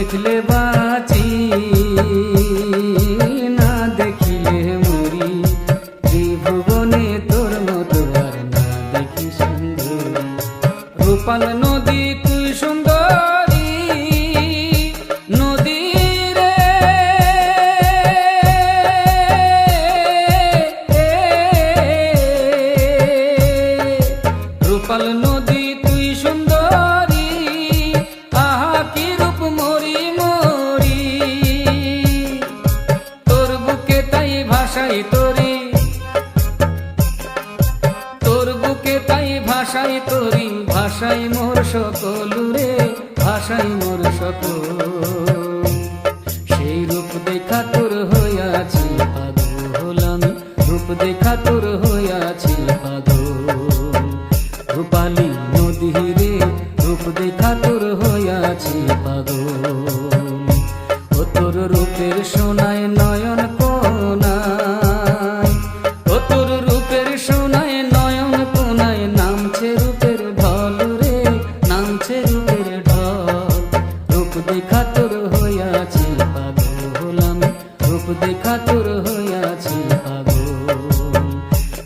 দেখলে বাঁচি, না দেখিলে মরি। ত্রিভুবনে তোর মতো আর না দেখি সুন্দরী। রূপাল নদী, তুই সুন্দরী। নদী রে রূপাল নদী ভাষাই তরি। তোর বুকে তাই ভাষাই তরি। ভাষাই মোর সকল ভাষাই মোর সকল। সেই রূপ দেখা তোর হইয়াছি হলাম। রূপ দেখা তোর হইয়াছি, পাগল। রূপালী নদী রে, রূপ দেখা তোর হইয়াছি, পাগল। ও তোর রূপের সোনায় নামছে রূপের ঢল। রূপ দেখা তোর হইয়াছে পাগল হলাম। রূপ দেখা তোর হইয়াছি